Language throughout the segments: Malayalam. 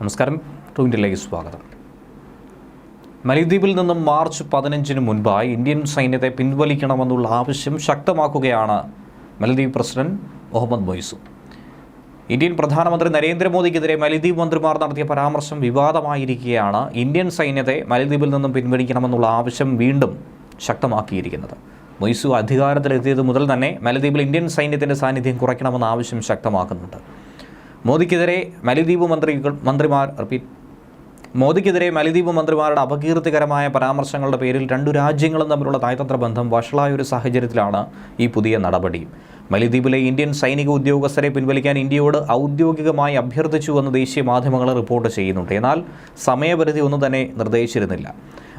നമസ്കാരം. ട്വിന്റിലേക്ക് സ്വാഗതം. മലദ്വീപിൽ നിന്നും മാർച്ച് പതിനഞ്ചിന് മുൻപായി ഇന്ത്യൻ സൈന്യത്തെ പിൻവലിക്കണമെന്നുള്ള ആവശ്യം ശക്തമാക്കുകയാണ് മലദ്വീപ് പ്രസിഡന്റ് മുഹമ്മദ് മൊയ്സു. ഇന്ത്യൻ പ്രധാനമന്ത്രി നരേന്ദ്രമോദിക്കെതിരെ മലദ്വീപ് മന്ത്രിമാർ നടത്തിയ പരാമർശം വിവാദമായിരിക്കുകയാണ് ഇന്ത്യൻ സൈന്യത്തെ മലദ്വീപിൽ നിന്നും പിൻവലിക്കണമെന്നുള്ള ആവശ്യം വീണ്ടും ശക്തമാക്കിയിരിക്കുന്നത്. മൊയ്സു അധികാരത്തിലെത്തിയത് മുതൽ തന്നെ മലദ്വീപിൽ ഇന്ത്യൻ സൈന്യത്തിന്റെ സാന്നിധ്യം കുറയ്ക്കണമെന്ന ആവശ്യം ശക്തമാക്കുന്നുണ്ട്. മോദിക്കെതിരെ മലിദ്വീപ് മന്ത്രികൾ മന്ത്രിമാർ റിപ്പീറ്റ് മോദിക്കെതിരെ മലിദ്വീപ് മന്ത്രിമാരുടെ അപകീർത്തികരമായ പരാമർശങ്ങളുടെ പേരിൽ രണ്ടു രാജ്യങ്ങളും തമ്മിലുള്ള നയതന്ത്ര ബന്ധം വഷളായ ഒരു സാഹചര്യത്തിലാണ് ഈ പുതിയ നടപടി. മലിദ്വീപിലെ ഇന്ത്യൻ സൈനിക ഉദ്യോഗസ്ഥരെ പിൻവലിക്കാൻ ഇന്ത്യയോട് ഔദ്യോഗികമായി അഭ്യർത്ഥിച്ചുവെന്ന് ദേശീയ മാധ്യമങ്ങൾ റിപ്പോർട്ട് ചെയ്യുന്നുണ്ട്. എന്നാൽ സമയപരിധി ഒന്നും തന്നെ നിർദ്ദേശിച്ചിരുന്നില്ല.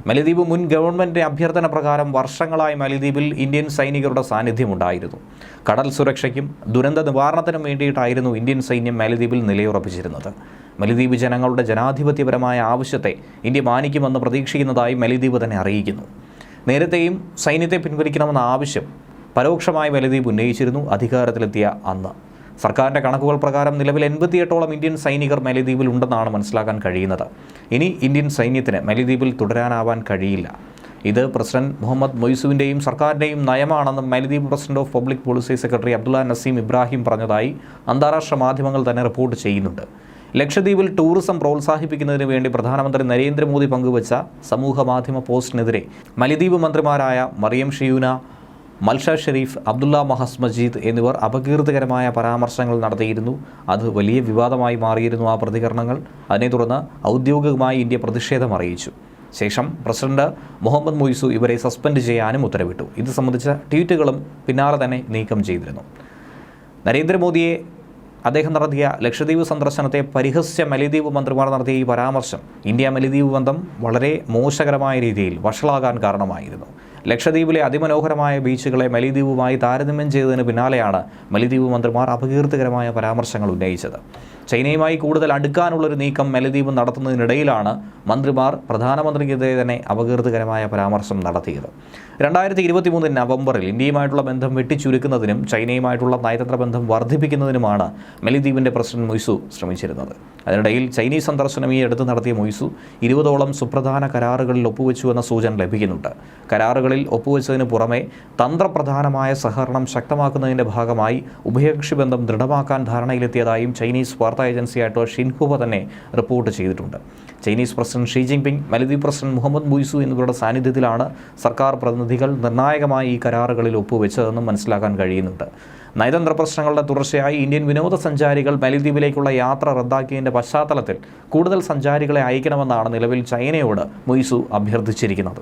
മലദ്വീപ് മുൻ ഗവൺമെന്റ് അഭ്യർത്ഥന പ്രകാരം വർഷങ്ങളായി മലദ്വീപിൽ ഇന്ത്യൻ സൈനികരുടെ സാന്നിധ്യമുണ്ടായിരുന്നു കടൽ സുരക്ഷയ്ക്കും ദുരന്ത നിവാരണത്തിനും വേണ്ടിയിട്ടായിരുന്നു ഇന്ത്യൻ സൈന്യം മലദ്വീപിൽ നിലയുറപ്പിച്ചിരുന്നത്. മലദ്വീപ് ജനങ്ങളുടെ ജനാധിപത്യപരമായ ആവശ്യത്തെ ഇന്ത്യ മാനിക്കുമെന്ന് പ്രതീക്ഷിക്കുന്നതായി മലദ്വീപ് തന്നെ അറിയിക്കുന്നു. നേരത്തെയും സൈന്യത്തെ പിൻവലിക്കണമെന്ന ആവശ്യം പരോക്ഷമായി മലദ്വീപ് ഉന്നയിച്ചിരുന്നു. അധികാരത്തിലെത്തിയ അന്ന് സർക്കാരിന്റെ കണക്കുകൾ പ്രകാരം നിലവിൽ എൺപത്തിയെട്ടോളം ഇന്ത്യൻ സൈനികർ മലിദ്വീപിൽ ഉണ്ടെന്നാണ് മനസ്സിലാക്കാൻ കഴിയുന്നത്. ഇനി ഇന്ത്യൻ സൈന്യത്തിന് മലിദ്വീപിൽ തുടരാനാവാൻ കഴിയില്ല. ഇത് പ്രസിഡന്റ് മുഹമ്മദ് മൊയ്സുവിന്റെയും സർക്കാരിന്റെയും നയമാണെന്നും മലിദ്വീപ് president of public policy secretary Abdulla Nazim Ibrahim പറഞ്ഞതായി അന്താരാഷ്ട്ര മാധ്യമങ്ങൾ തന്നെ റിപ്പോർട്ട് ചെയ്യുന്നുണ്ട്. ലക്ഷദ്വീപിൽ ടൂറിസം പ്രോത്സാഹിപ്പിക്കുന്നതിന് വേണ്ടി പ്രധാനമന്ത്രി നരേന്ദ്രമോദി പങ്കുവച്ച സമൂഹ മാധ്യമ പോസ്റ്റിനെതിരെ മലിദ്വീപ് മന്ത്രിമാരായ മറിയം ഷിയൂന മൽഷ ഷെരീഫ് അബ്ദുള്ള മഹസ് മജീദ് എന്നിവർ അപകീർത്തികരമായ പരാമർശങ്ങൾ നടത്തിയിരുന്നു. അത് വലിയ വിവാദമായി മാറിയിരുന്നു ആ പ്രതികരണങ്ങൾ. അതിനെ തുടർന്ന് ഔദ്യോഗികമായി ഇന്ത്യ പ്രതിഷേധം അറിയിച്ചു. ശേഷം പ്രസിഡന്റ് മുഹമ്മദ് മൊയ്സു ഇവരെ സസ്പെൻഡ് ചെയ്യാനും ഉത്തരവിട്ടു. ഇത് സംബന്ധിച്ച ട്വീറ്റുകളും പിന്നാലെ തന്നെ നീക്കം ചെയ്തിരുന്നു. നരേന്ദ്രമോദിയെ അദ്ദേഹം നടത്തിയ ലക്ഷദ്വീപ് സന്ദർശനത്തെ പരിഹസിച്ച മലിദ്വീപ് മന്ത്രിമാർ നടത്തിയ ഈ പരാമർശം ഇന്ത്യ മലിദ്വീപ് ബന്ധം വളരെ മോശകരമായ രീതിയിൽ വഷളാകാൻ കാരണമായിരുന്നു. ലക്ഷദ്വീപിലെ അതിമനോഹരമായ ബീച്ചുകളെ മലിദ്വീപുമായി താരതമ്യം ചെയ്തതിന് പിന്നാലെയാണ് മലിദ്വീപ് മന്ത്രിമാർ അപകീർത്തികരമായ പരാമർശങ്ങൾ ഉന്നയിച്ചത്. ചൈനയുമായി കൂടുതൽ അടുക്കാനുള്ളൊരു നീക്കം മലിദ്വീപ് നടത്തുന്നതിനിടയിലാണ് മന്ത്രിമാർ പ്രധാനമന്ത്രിക്കെതിരെ തന്നെ അപകീർത്തികരമായ പരാമർശം നടത്തിയത്. രണ്ടായിരത്തി ഇരുപത്തി മൂന്ന് നവംബറിൽ ഇന്ത്യയുമായിട്ടുള്ള ബന്ധം വെട്ടിച്ചുരുക്കുന്നതിനും ചൈനയുമായിട്ടുള്ള നയതന്ത്ര ബന്ധം വർദ്ധിപ്പിക്കുന്നതിനുമാണ് മലിദ്വീപിന്റെ പ്രസിഡന്റ് മൊയ്സു ശ്രമിച്ചിരുന്നത്. അതിനിടയിൽ ചൈനീസ് സന്ദർശനം ഈ അടുത്ത് നടത്തിയ മൊയ്സു ഇരുപതോളം സുപ്രധാന കരാറുകളിൽ ഒപ്പുവെച്ചു എന്ന സൂചന ലഭിക്കുന്നുണ്ട്. കരാറുകളിൽ ഒപ്പുവെച്ചതിന് പുറമെ തന്ത്രപ്രധാനമായ സഹകരണം ശക്തമാക്കുന്നതിന്റെ ഭാഗമായി ഉഭയകക്ഷി ബന്ധം ദൃഢമാക്കാൻ ധാരണയിലെത്തിയതായും ചൈനീസ് വാർത്താ ഏജൻസിയായിട്ടുള്ള ഷിൻഹുവ തന്നെ റിപ്പോർട്ട് ചെയ്തിട്ടുണ്ട്. ചൈനീസ് പ്രസിഡന്റ് ഷീ ജിൻപിങ് മലദ്വീപ് പ്രസിഡന്റ് മുഹമ്മദ് മുയ്സു എന്നിവരുടെ സാന്നിധ്യത്തിലാണ് സർക്കാർ പ്രതിനിധികൾ നിർണായകമായി ഈ കരാറുകളിൽ ഒപ്പുവെച്ചതെന്നും മനസ്സിലാക്കാൻ കഴിയുന്നുണ്ട്. നയതന്ത്ര പ്രശ്നങ്ങളുടെ തുടർച്ചയായി ഇന്ത്യൻ വിനോദസഞ്ചാരികൾ മലദ്വീപിലേക്കുള്ള യാത്ര റദ്ദാക്കിയതിന്റെ പശ്ചാത്തലത്തിൽ കൂടുതൽ സഞ്ചാരികളെ അയക്കണമെന്നാണ് നിലവിൽ ചൈനയോട് മൊയ്സു അഭ്യർത്ഥിച്ചിരിക്കുന്നത്.